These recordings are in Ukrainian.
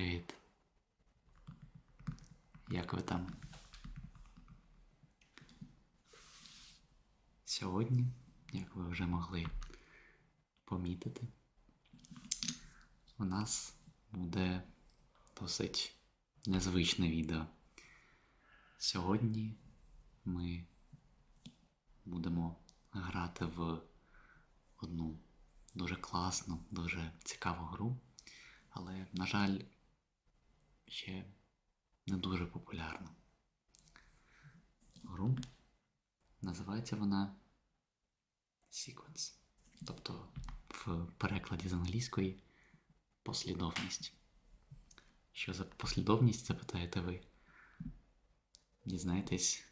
Привіт. Як ви там? Сьогодні, як ви вже могли помітити, у нас буде досить незвичне відео. Сьогодні ми будемо грати в одну дуже класну, дуже цікаву гру, але, на жаль, ще не дуже популярну. Гру називається вона Sequence. Тобто в перекладі з англійської послідовність. Що за послідовність, запитаєте ви? Дізнаєтесь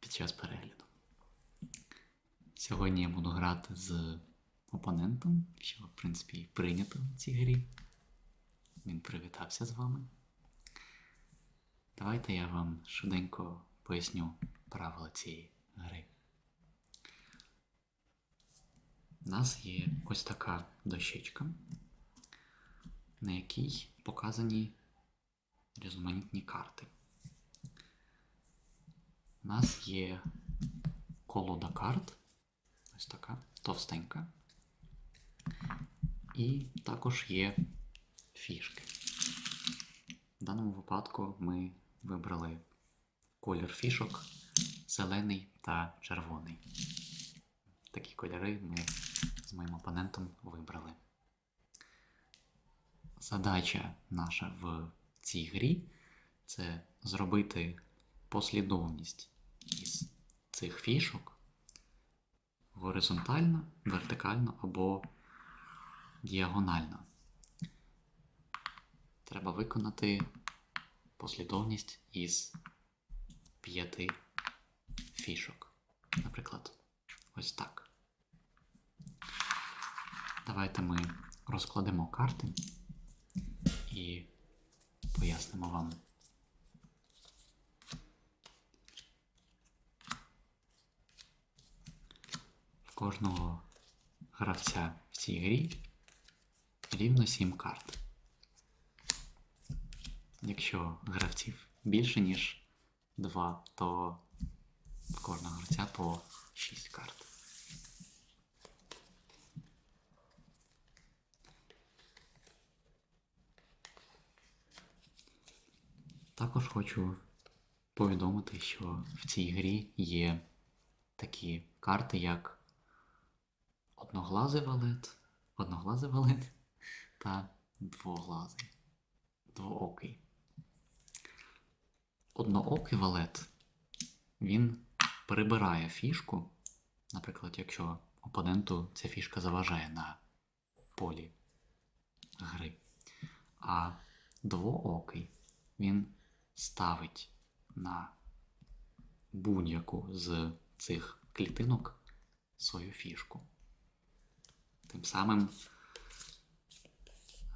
під час перегляду. Сьогодні я буду грати з опонентом, що, в принципі, і прийнято в цій грі. Він привітався з вами. Давайте я вам швиденько поясню правила цієї гри. У нас є ось така дощечка, на якій показані різноманітні карти. У нас є колода карт, ось така товстенька. І також є фішки. В даному випадку ми вибрали колір фішок зелений та червоний. Такі кольори ми з моїм опонентом вибрали. Задача наша в цій грі це зробити послідовність із цих фішок горизонтально, вертикально або діагонально. Треба виконати послідовність із п'яти фішок. Наприклад, ось так. Давайте ми розкладемо карти і пояснимо вам. В кожного гравця в цій грі рівно 7 карт. Якщо гравців більше, ніж 2, то в кожного гравця по 6 карт. Також хочу повідомити, що в цій грі є такі карти, як одноглазий валет, одноглазий валет та двоглазий, двоокий. Одноокий валет він прибирає фішку, наприклад, якщо опоненту ця фішка заважає на полі гри. А двоокий він ставить на будь-яку з цих клітинок свою фішку. Тим самим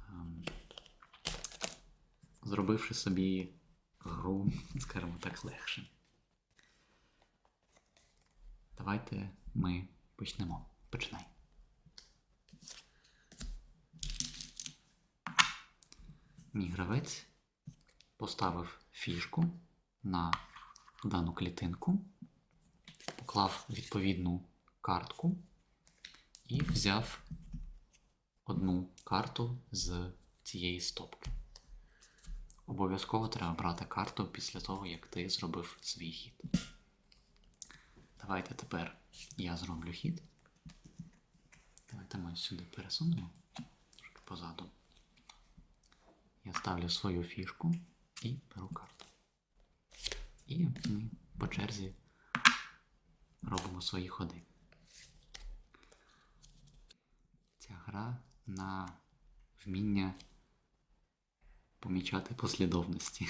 ем, зробивши собі гру, скажімо так, легше. Давайте ми почнемо. Починай. Мій гравець поставив фішку на дану клітинку, поклав відповідну картку і взяв одну карту з цієї стопки. Обов'язково треба брати карту після того, як ти зробив свій хід. Давайте тепер я зроблю хід. Давайте ми сюди пересунемо трошки позаду. Я ставлю свою фішку і беру карту. І ми по черзі робимо свої ходи. Ця гра на вміння помічати послідовності.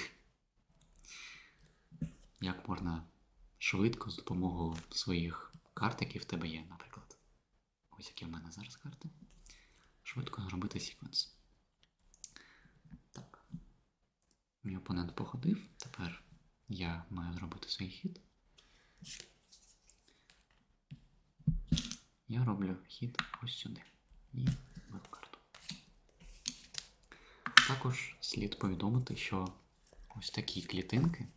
Як можна швидко з допомогою своїх карт, які в тебе є, наприклад. Ось які в мене зараз карти. Швидко зробити секвенс. Так. Мій опонент походив. Тепер я маю зробити свій хід. Я роблю хід ось сюди. І карту. Також слід повідомити, що ось такі клітинки,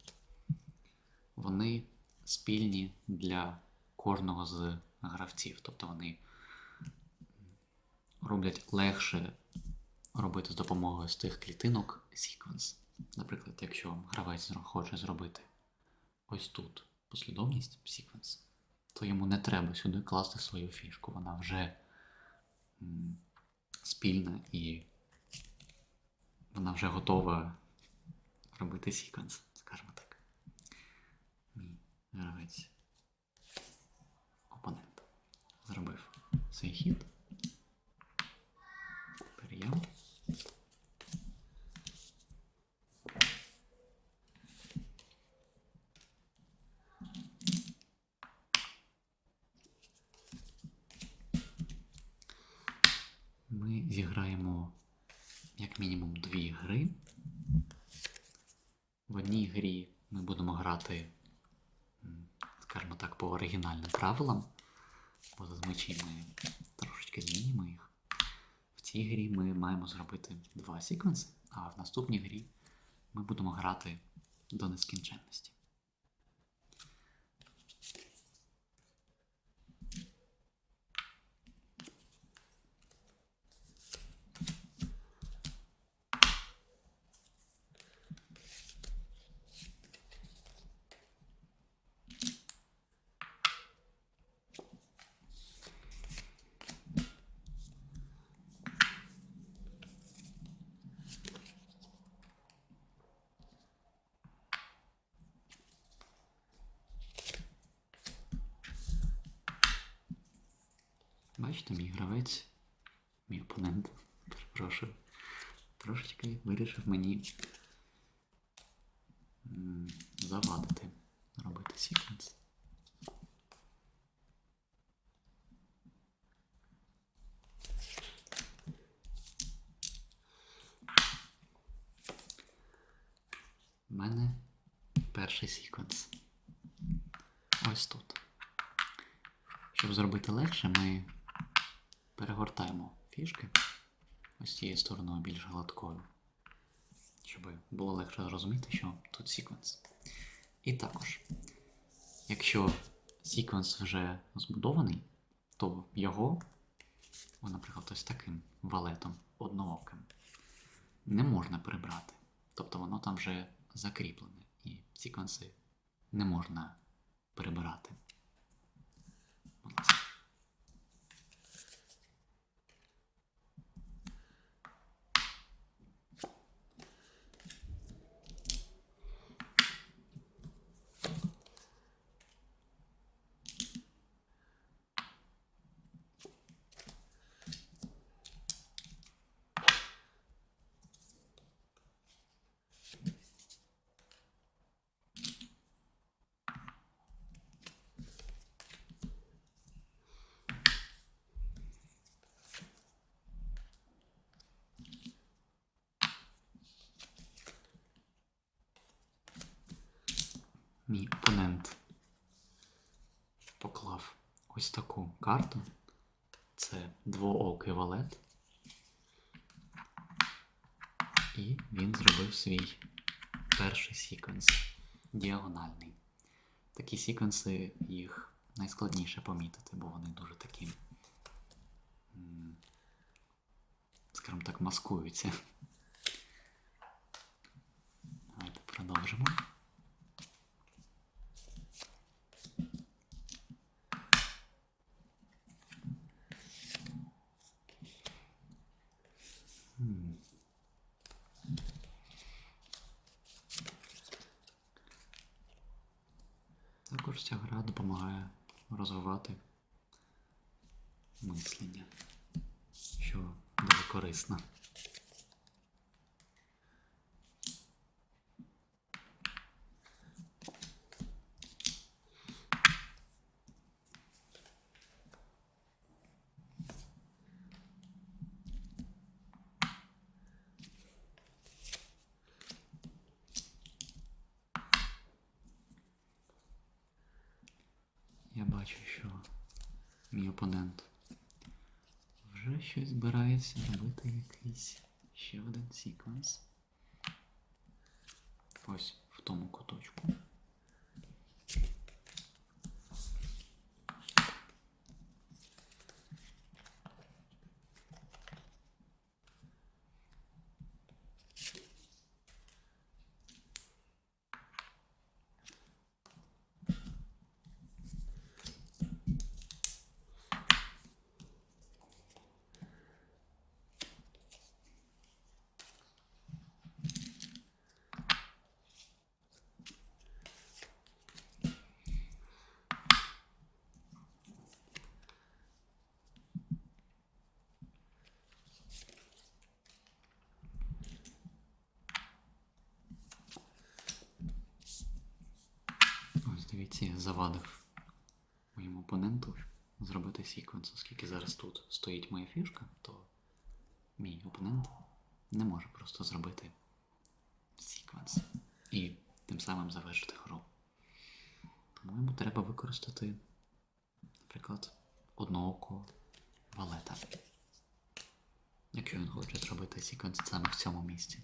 вони спільні для кожного з гравців. Тобто вони роблять легше робити з допомогою з тих клітинок секвенс. Наприклад, якщо гравець хоче зробити ось тут послідовність секвенс, то йому не треба сюди класти свою фішку. Вона вже спільна і вона вже готова робити секвенс, скажімо так. Мій гравець опонент зробив свій хід. Тепер. Ми зіграємо як мінімум дві гри. В одній грі ми будемо грати, м, скажімо так, по оригінальним правилам, бо зазвичай ми трошечки змінюємо їх. В цій грі ми маємо зробити два секвенси, а в наступній грі ми будемо грати до нескінченності. Бачите, мій гравець, мій опонент, перепрошую, трошечки вирішив мені завадити робити секвенс. У мене перший секвенс. Ось тут. Щоб зробити легше, ми перегортаємо фішки ось цією стороною більш гладкою, щоб було легше зрозуміти, що тут секвенс. І також, якщо секвенс вже збудований, то його, наприклад, ось таким валетом однооким, не можна прибрати. Тобто воно там вже закріплене, і секвенси не можна перебирати. Мій опонент поклав ось таку карту. Це двоокий валет. І він зробив свій перший секвенс діагональний. Такі секвенси їх найскладніше помітити, бо вони дуже такі, скажімо так, маскуються. Давайте продовжимо. М. Також ця гра допомагає розвивати мислення, що дуже корисно. Я бачу, що мій опонент вже щось збирається робити якийсь Ще один секвенс. Ось в тому куточку. Я завадив моєму опоненту зробити секвенс, оскільки зараз тут стоїть моя фішка, то мій опонент не може просто зробити секвенс і тим самим завершити гру. Тому йому треба використати, наприклад, одноокого валета. Якщо він хоче зробити секвенс саме в цьому місці.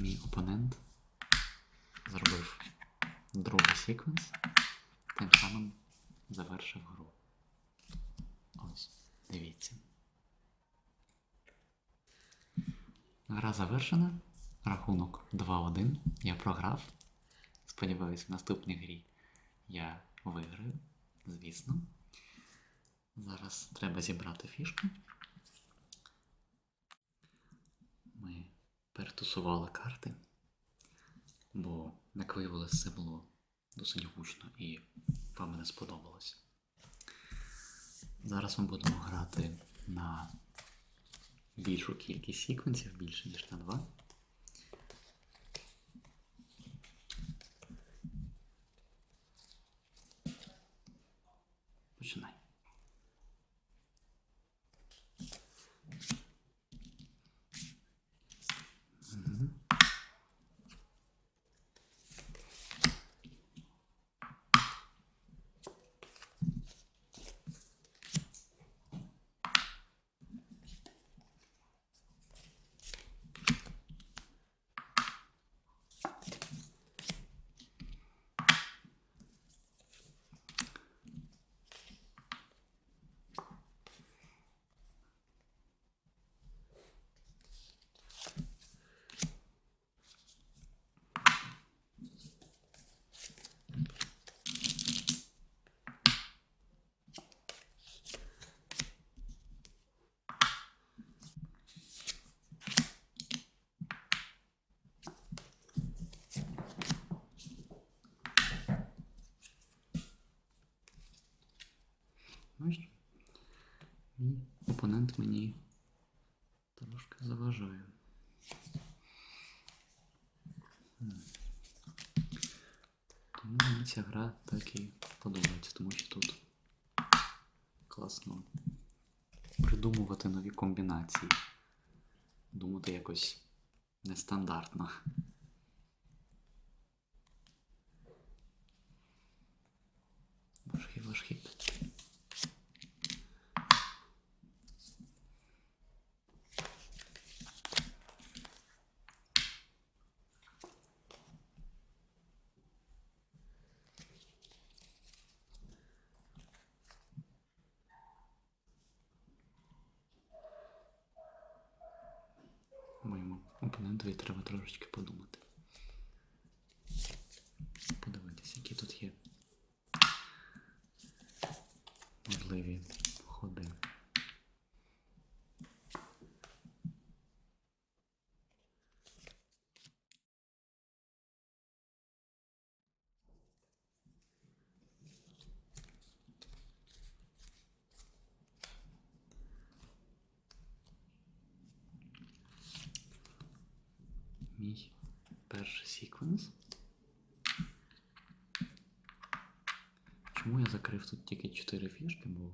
Мій опонент зробив другий секвенс, тим самим завершив гру. Ось, дивіться. Гра завершена. Рахунок 2-1. Я програв. Сподіваюсь, в наступній грі я виграю, звісно. Зараз треба зібрати фішку. Ми перетусували карти, бо, як виявилось, це було досить гучно і вам не сподобалось. Зараз ми будемо грати на більшу кількість секвенсів, більше ніж на два. Починай. Мгм. Бачиш? Мій опонент мені трошки заважає. Тому мені ця гра так і подобається, тому що тут класно придумувати нові комбінації. Думати якось нестандартно. Ваш хід, ваш хід. Моєму опонентові треба трошечки подумати. Подивитися, які тут є можливі ходи. Мій перший секвенс. Чому я закрив тут тільки 4 фішки, бо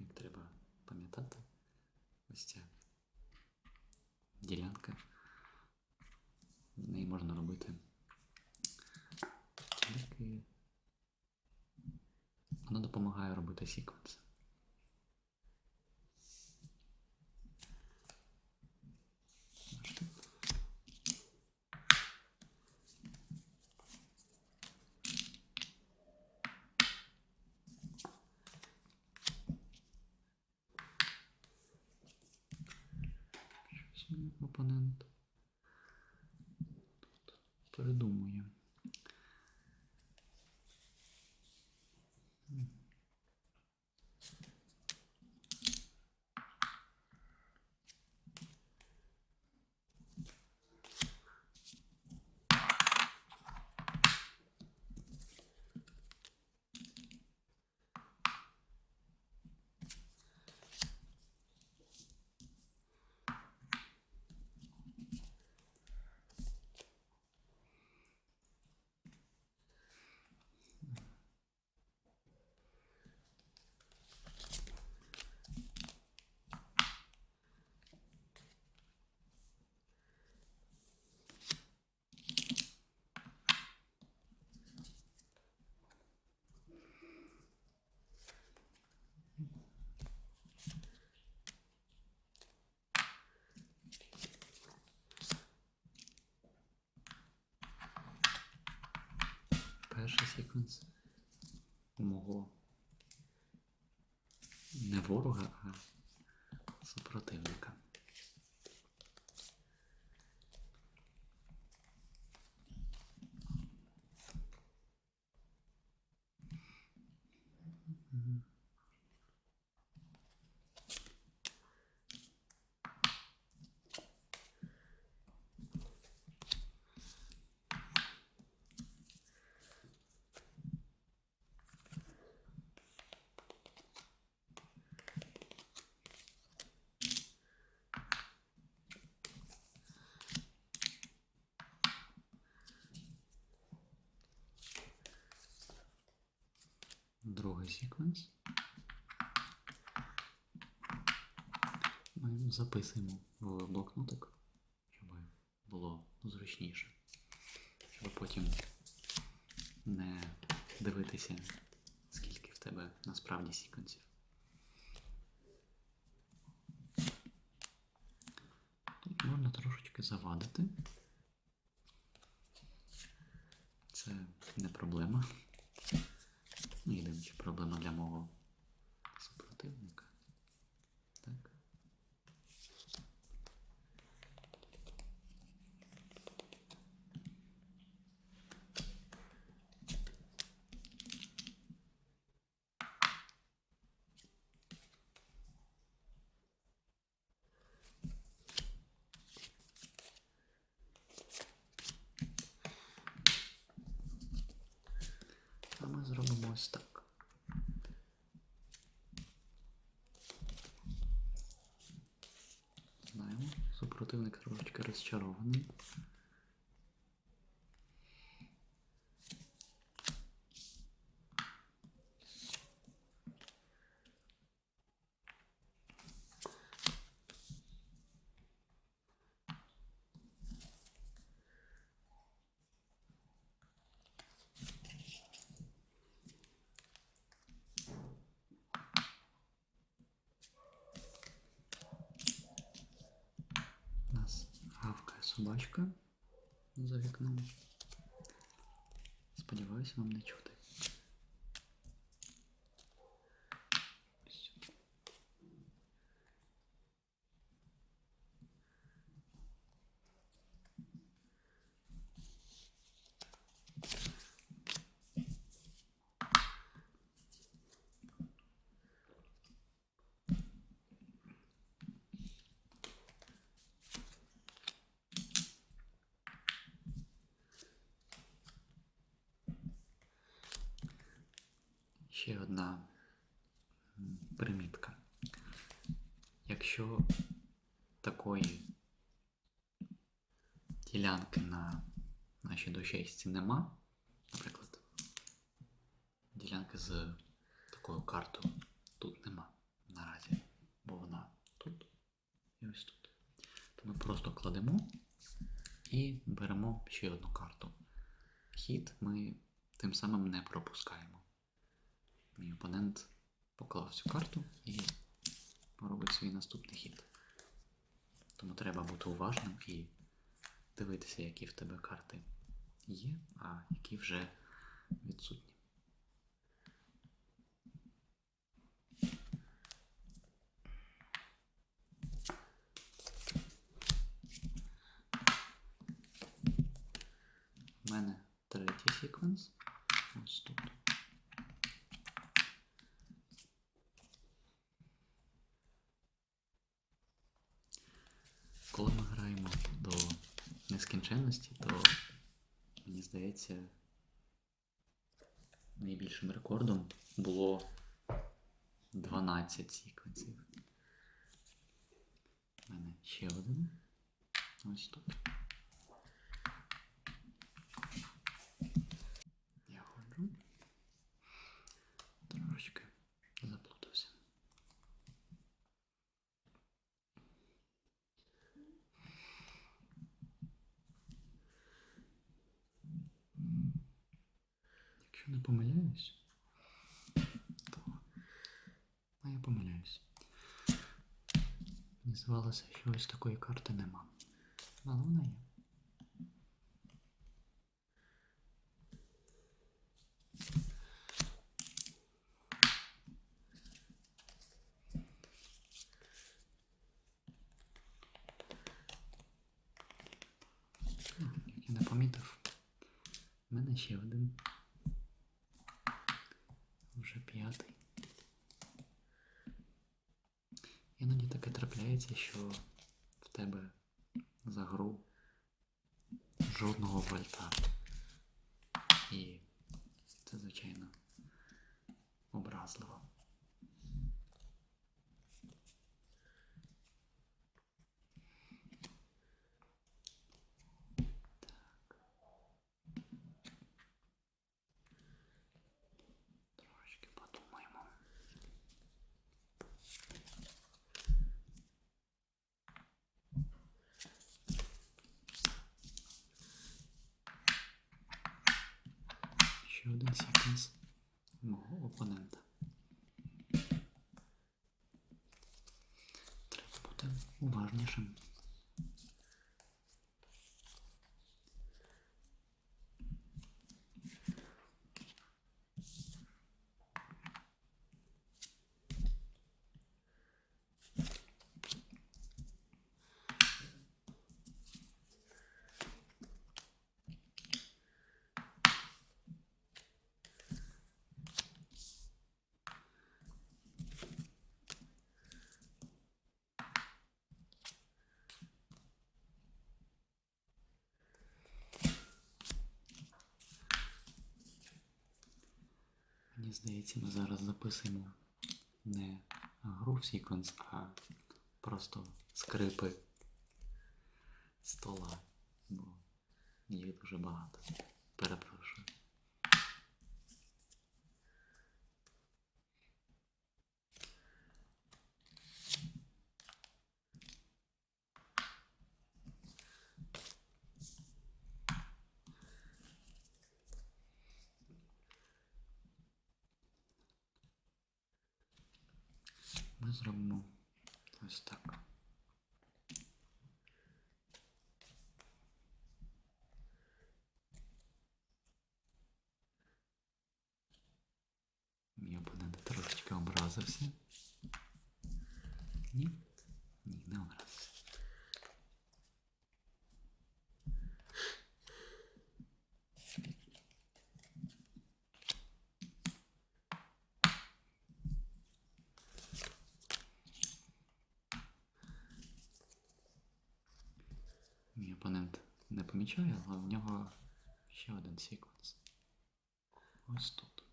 як треба пам'ятати, ось ця ділянка. В неї можна робити. Вона допомагає робити секвенс. опонент. Тут передумує. Перший секвенс мого не ворога, а супротивника. Другий. Ми записуємо в блокнотик, щоб було зручніше. Щоб потім не дивитися, скільки в тебе насправді секвенсів. Тут можна трошечки завадити. Це не проблема. Ну, єдине, чи проблема для мого супротивника. Так. А ми зробимо ось так. Знаємо, супротивник трошечки розчарований. У нас гавкає собачка за вікном. Сподіваюся, вам не чути. Ось. Ще одна примітка. Якщо такої ділянки на нашій дощечці нема, наприклад, ділянки з такою картою тут нема наразі, бо вона тут і ось тут. То ми просто кладемо і беремо ще одну карту. Хід ми тим самим не пропускаємо. Мій опонент поклав цю карту і робить свій наступний хід. Тому треба бути уважним і дивитися, які в тебе карти є, а які вже відсутні. sequence. Ось тут. Коли ми граємо до нескінченності, то мені здається, найбільшим рекордом було 12 сіквенсів. У мене ще один. Ось тут. Я ходжу. Трошечки заплутався. Не помиляюсь, то а я помиляюсь. Мені здавалося, що ось такої карти нема. Але вона є. Ну, Як я не помітив, в мене ще один. Вже п'ятий. Іноді таке трапляється, що в тебе за гру жодного вольта. І це, звичайно, образливо. Трошки подумаємо. Ще один секвенс мого опонента. Треба бути уважнішим. Мені здається, ми зараз записуємо не гру в секвенс, а просто скрипи стола. Бо їх дуже багато. Перепрошую. Ми зробимо ось так. Мій опонент трошечки образився. Ні не образився. Мій опонент не помічає, але в нього ще один секвенс. Ось тут.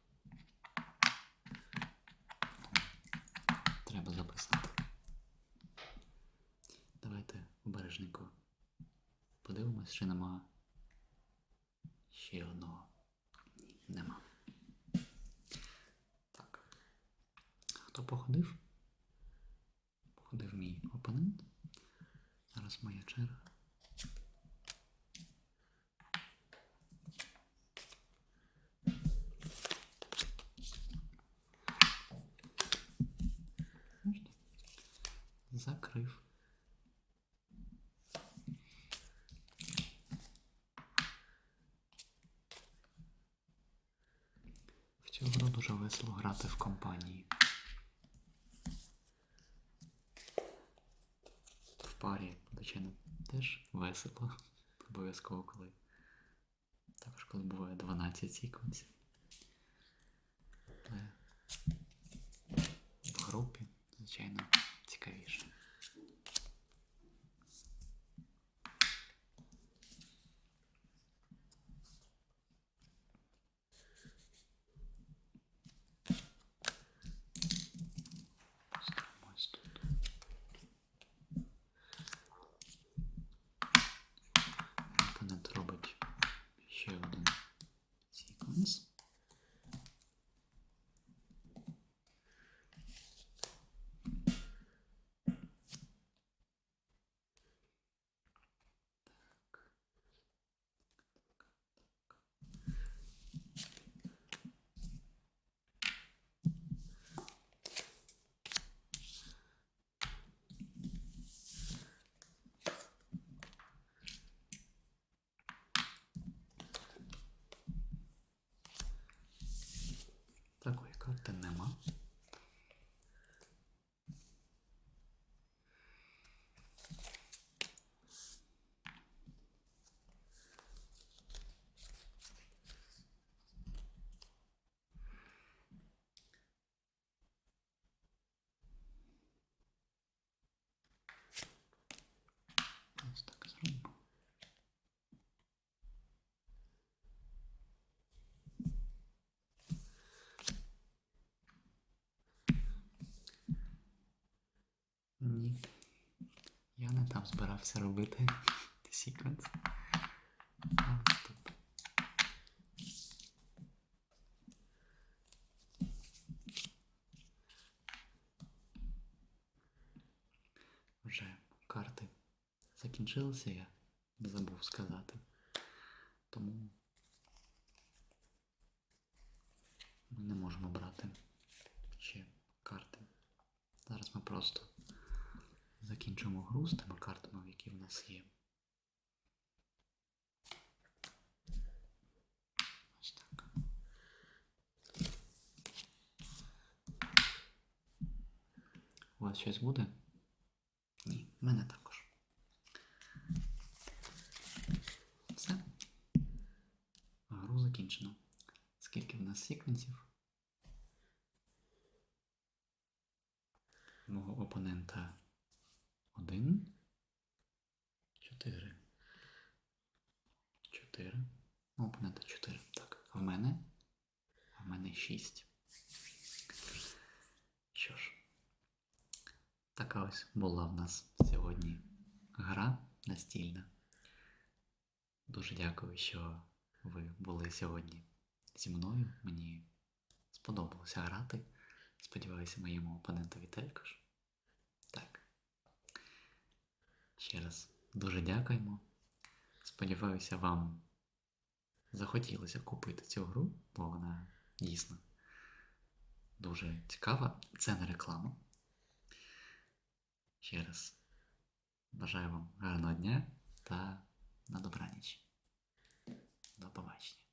Треба записати. Давайте обережненько подивимось, чи нема ще одного. Нема. Так. Хто походив? Походив мій опонент. Зараз моя черга. Бачите? Закрив. В цю гру дуже весело грати в компанії. В парі, звичайно, теж весело. Обов'язково, коли Також коли буває 12 сіквенсів. Але в групі, звичайно, цікавіше. Поставимо ось тут. Опонент робить ще один секвенс. Такої карти нема. Ось так зробимо. Ні. Там збирався робити секвенс. Ось. Вже карти закінчилися, я забув сказати. Тому ми не можемо брати ще карти. Зараз ми просто закінчимо гру з тими картами, які в нас є. Ось так. У вас щось буде? Ні, в мене також. Все. Гру закінчено. Скільки в нас секвенсів? Мого опонента один. Чотири. Чотири. У опонента чотири. Так. А в мене? А в мене шість. Що ж. Така ось була в нас сьогодні гра настільна. Дуже дякую, що ви були сьогодні зі мною. Мені сподобалося грати. Сподіваюся, моєму опонентові також. Так. Ще раз дуже дякуємо. Сподіваюся, вам захотілося купити цю гру, бо вона дійсно дуже цікава. Це не реклама. Ще раз бажаю вам гарного дня та на добраніч. До побачення.